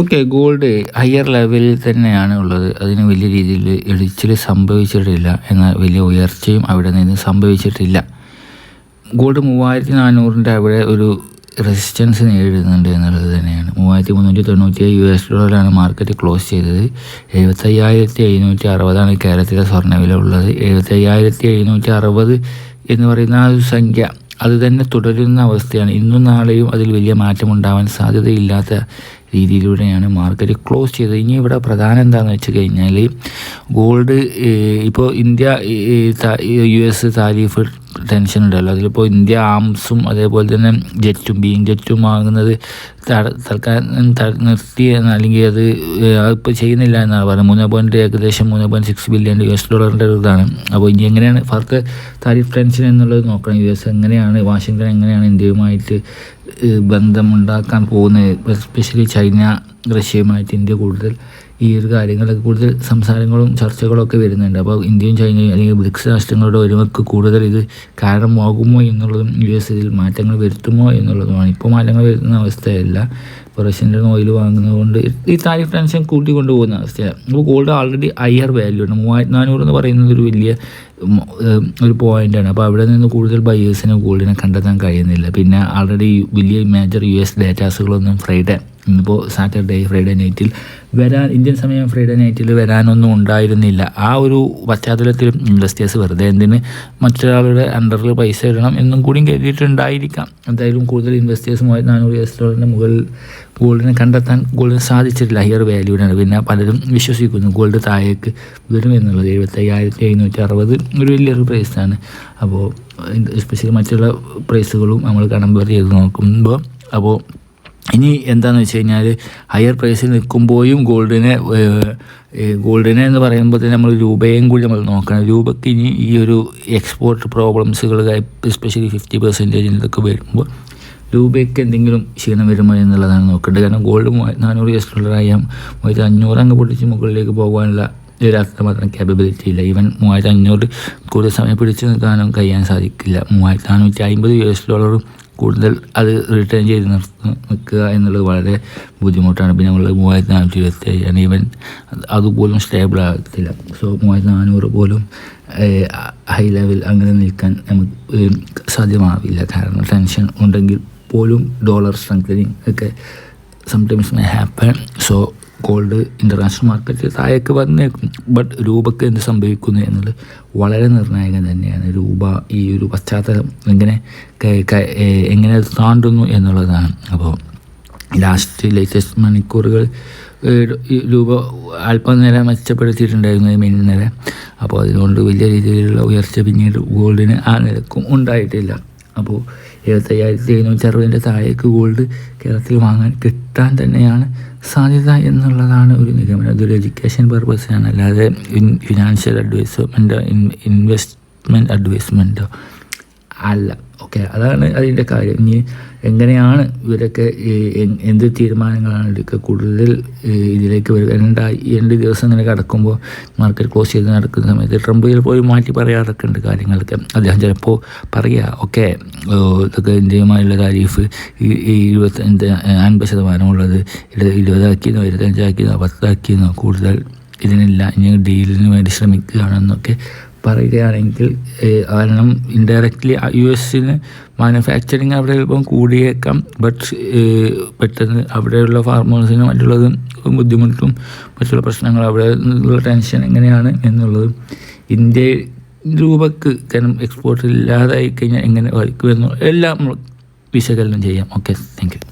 Okay gold higher ലെവലിൽ തന്നെയാണ് ഉള്ളത്. അതിന് വലിയ രീതിയിൽ ഇടിച്ചിൽ സംഭവിച്ചിട്ടില്ല. എന്നാൽ വലിയ ഉയർച്ചയും അവിടെ നിന്ന് സംഭവിച്ചിട്ടില്ല. ഗോൾഡ് മൂവായിരത്തി നാനൂറിന്റെ അവിടെ ഒരു റെസിസ്റ്റൻസ് നേരിടുന്നുണ്ട് എന്നുള്ളത് തന്നെയാണ്. മൂവായിരത്തി മുന്നൂറ്റി തൊണ്ണൂറ്റി യു എസ് ഡോളറാണ് മാർക്കറ്റ് ക്ലോസ് ചെയ്തത്. എഴുപത്തയ്യായിരത്തി എഴുന്നൂറ്റി അറുപതാണ് കേരളത്തിലെ സ്വർണവില ഉള്ളത്. എഴുപത്തയ്യായിരത്തി എഴുന്നൂറ്റി അറുപത് എന്ന് പറയുന്ന ആ ഒരു സംഖ്യ അത് തന്നെ തുടരുന്ന അവസ്ഥയാണ്. ഇന്നും നാളെയും അതിൽ വലിയ മാറ്റമുണ്ടാവാൻ സാധ്യതയില്ലാത്ത രീതിയിലൂടെയാണ് മാർക്കറ്റ് ക്ലോസ് ചെയ്തത്. ഇനി ഇവിടെ പ്രധാനം എന്താണെന്ന് വെച്ച് കഴിഞ്ഞാൽ ഗോൾഡ് ഇപ്പോൾ India U S tariff tension ഉണ്ടല്ലോ അതിലിപ്പോൾ ഇന്ത്യ ആംസും അതേപോലെ തന്നെ ജെറ്റും ബീൻ ജെറ്റും വാങ്ങുന്നത് തൽക്കാലം നിർത്തി അല്ലെങ്കിൽ അത് ഇപ്പോൾ ചെയ്യുന്നില്ല എന്നാണ് പറയുന്നത് മൂന്ന് പോയിന്റ് ഏകദേശം മൂന്ന് point six billion U S ഡോളറിന്റെ ഇതാണ്. അപ്പോൾ ഇനി എങ്ങനെയാണ് ഫർദർ താരിഫ് ടെൻഷൻ എന്നുള്ളത് നോക്കണം. യു എസ് എങ്ങനെയാണ് വാഷിങ്ടൺ എങ്ങനെയാണ് ഇന്ത്യയുമായിട്ട് ബന്ധമുണ്ടാക്കാൻ പോകുന്നത്? എസ്പെഷ്യലി ചൈന റഷ്യയുമായിട്ട് ഇന്ത്യ കൂടുതൽ ഈ ഒരു കാര്യങ്ങളൊക്കെ കൂടുതൽ സംസാരങ്ങളും ചർച്ചകളും ഒക്കെ വരുന്നുണ്ട്. അപ്പോൾ ഇന്ത്യയും ചൈനയും അല്ലെങ്കിൽ ബ്രിക്സ് രാഷ്ട്രങ്ങളുടെ ഒരുമക്ക് കൂടുതൽ ഇത് കാരണമാകുമോ എന്നുള്ളതും യു എസ് ഇതിൽ മാറ്റങ്ങൾ വരുത്തുമോ എന്നുള്ളതുമാണ്. ഇപ്പോൾ മാറ്റങ്ങൾ വരുത്തുന്ന അവസ്ഥയല്ല. ഇപ്പോൾ റഷ്യന്റെ ഓയിൽ വാങ്ങുന്നതുകൊണ്ട് ഈ താരിഫ് ടെൻഷൻ കൂട്ടിക്കൊണ്ട് പോകുന്ന അവസ്ഥയാണ്. അപ്പോൾ ഗോൾഡ് ആൾറെഡി ഹയർ വാല്യൂ ഉണ്ട് മൂവായിരത്തി നാനൂറ് എന്ന് പറയുന്നത് ഒരു വലിയ ഒരു പോയിന്റാണ് അപ്പോൾ അവിടെ നിന്ന് കൂടുതൽ ബയേഴ്സിന് ഗോൾഡിനെ കണ്ടെത്താൻ കഴിയുന്നില്ല. പിന്നെ ആൾറെഡി വലിയ മേജർ യു എസ് ഡേറ്റാസുകളൊന്നും ഫ്രൈഡേ ഇന്നിപ്പോൾ സാറ്റർഡേ ഫ്രൈഡേ നൈറ്റിൽ വരാൻ ഇന്ത്യൻ സമയം ഫ്രൈഡേ നൈറ്റിൽ വരാനൊന്നും ഉണ്ടായിരുന്നില്ല. ആ ഒരു പശ്ചാത്തലത്തിൽ ഇൻവെസ്റ്റേഴ്സ് വെറുതെ എന്തിന് മറ്റൊരാളുടെ അണ്ടറിൽ പൈസ ഇടണം എന്നും കൂടി കരുതിയിട്ടുണ്ടായിരിക്കാം. എന്തായാലും കൂടുതൽ ഇൻവെസ്റ്റേഴ്സ് മൂവായിരത്തി നാനൂറ് എസ് ഡോളറിന്റെ മുകളിൽ ഗോൾഡിനെ കണ്ടെത്താൻ ഗോൾഡിന് സാധിച്ചിട്ടില്ല. ഹയർ വാല്യൂനാണ് പിന്നെ പലരും വിശ്വസിക്കുന്നു ഗോൾഡ് താഴേക്ക് വരും എന്നുള്ളത് എഴുപത്തയ്യായിരത്തി എഴുന്നൂറ്റി അറുപത് ഒരു വലിയൊരു പ്രൈസ് ആണ്. അപ്പോൾ എസ്പെഷ്യലി മറ്റുള്ള പ്രൈസുകളും നമ്മൾ കമ്പയർ ചെയ്ത് നോക്കുമ്പോൾ അപ്പോൾ ഇനി എന്താണെന്ന് വെച്ച് കഴിഞ്ഞാൽ ഹയർ പ്രൈസിൽ നിൽക്കുമ്പോഴും ഗോൾഡിനെ ഗോൾഡിനെ എന്ന് പറയുമ്പോൾ തന്നെ നമ്മൾ രൂപയും കൂടി നമ്മൾ നോക്കണം. രൂപയ്ക്ക് ഇനി ഈ ഒരു എക്സ്പോർട്ട് പ്രോബ്ലംസുകൾ എസ്പെഷ്യലി ഫിഫ്റ്റി പെർസെന്റേജിനൊക്കെ വരുമ്പോൾ രൂപയ്ക്ക് എന്തെങ്കിലും ക്ഷീണം വരുമോ എന്നുള്ളതാണ് നോക്കേണ്ടത്. കാരണം ഗോൾഡ് നാനൂറ് യു എസ് ഡോളറായ മൂവായിരത്തി അഞ്ഞൂറ് അങ്ങ് പൊട്ടിച്ച് മുകളിലേക്ക് പോകാനുള്ള ഒരു അത്രമാത്രം ക്യാപ്പബിലിറ്റി ഇല്ല. ഈവൻ മൂവായിരത്തി അഞ്ഞൂറ് കൂടുതൽ സമയം പിടിച്ചു നിൽക്കാനും കഴിയാൻ സാധിക്കില്ല. മൂവായിരത്തി നാനൂറ്റി അമ്പത് യു എസ് ഡോളറും കൂടുതൽ അത് റിട്ടേൺ ചെയ്ത് നിൽക്കുക എന്നുള്ളത് വളരെ ബുദ്ധിമുട്ടാണ്. പിന്നെ നമ്മൾ മൂവായിരത്തി നാനൂറ്റി ഇരുപത്തി ഏഴാണ് ഈവൻ അതുപോലും സ്റ്റേബിൾ ആകത്തില്ല. സോ മൂവായിരത്തി നാനൂറ് പോലും ഹൈ ലെവൽ അങ്ങനെ നിൽക്കാൻ നമുക്ക് സാധ്യമാവില്ല. കാരണം ടെൻഷൻ ഉണ്ടെങ്കിൽ പോലും ഡോളർ സ്ട്രെങ്തനിങ് ഒക്കെ sometimes may happen so gold international മാർക്കറ്റിൽ താഴേക്ക് വന്നേക്കും. ബട്ട് രൂപയ്ക്ക് എന്ത് സംഭവിക്കുന്നു എന്നുള്ളത് വളരെ നിർണായകം തന്നെയാണ്. രൂപ ഈ ഒരു പശ്ചാത്തലം എങ്ങനെ എങ്ങനെ താണ്ടുന്നു എന്നുള്ളതാണ്. അപ്പോൾ ലാസ്റ്റ് ലേറ്റസ്റ്റ് മണിക്കൂറുകൾ രൂപ അല്പം നേരം മെച്ചപ്പെടുത്തിയിട്ടുണ്ടായിരുന്നു മെയിൻ നില അപ്പോൾ അതുകൊണ്ട് വലിയ രീതിയിലുള്ള ഉയർച്ച പിന്നീട് ഗോൾഡിന് ആ നിലക്കും ഉണ്ടായിട്ടില്ല. അപ്പോൾ എഴുപത്തയ്യായിരത്തി എഴുന്നൂറ്റി അറുപതിന്റെ താഴേക്ക് ഗോൾഡ് കേരളത്തിൽ വാങ്ങാൻ കിട്ടാൻ തന്നെയാണ് സാധ്യത എന്നുള്ളതാണ് ഒരു നിഗമനം. അതൊരു എഡ്യൂക്കേഷൻ പർപ്പസിനാണ് അല്ലാതെ ഫിനാൻഷ്യൽ അഡ്വൈസ്മെന്റോ ഇൻവെസ്റ്റ്മെന്റ് അഡ്വൈസ്മെന്റോ അല്ല. ഓക്കെ. അതാണ് അതിന്റെ കാര്യം. ഇനി എങ്ങനെയാണ് ഇവരൊക്കെ എന്ത് തീരുമാനങ്ങളാണ് എടുക്കുക? കൂടുതൽ ഇതിലേക്ക് വരിക. രണ്ട് രണ്ട് ദിവസം ഇങ്ങനെ കിടക്കുമ്പോൾ മാർക്കറ്റ് ക്ലോസ് ചെയ്ത് നടക്കുന്ന സമയത്ത് ട്രംപ് ചിലപ്പോൾ മാറ്റി പറയാറൊക്കെ ഉണ്ട് കാര്യങ്ങളൊക്കെ. അദ്ദേഹം ചിലപ്പോൾ പറയുക ഓക്കെ. ഇതൊക്കെ ഇന്ത്യയുമായുള്ള താരീഫ് ഈ ഇരുപത്തഞ്ച് അൻപത് ശതമാനമുള്ളത് ഇരുപതാക്കിയെന്നോ ഇരുപത്തഞ്ചാക്കിയെന്നോ പത്താക്കിയെന്നോ കൂടുതൽ ഇതിനില്ല. ഇനി ഡീലിന് വേണ്ടി ശ്രമിക്കുകയാണെന്നൊക്കെ പറയുകയാണെങ്കിൽ കാരണം ഇൻഡയറക്റ്റ്ലി യു എസിന് മാനുഫാക്ചറിങ് അവിടെ ഇപ്പം കൂടിയേക്കാം. ബട്ട് പെട്ടെന്ന് അവിടെയുള്ള ഫാർമേഴ്സിനും മറ്റുള്ളതും ബുദ്ധിമുട്ടും മറ്റുള്ള പ്രശ്നങ്ങൾ അവിടെ നിന്നുള്ള ടെൻഷൻ എങ്ങനെയാണ് എന്നുള്ളത് ഇന്ത്യ രൂപക്ക് കാരണം എക്സ്പോർട്ട് ഇല്ലാതായി കഴിഞ്ഞാൽ എങ്ങനെ വഹിക്കുമെന്നുള്ള എല്ലാം വിശകലനം ചെയ്യാം. Okay thank you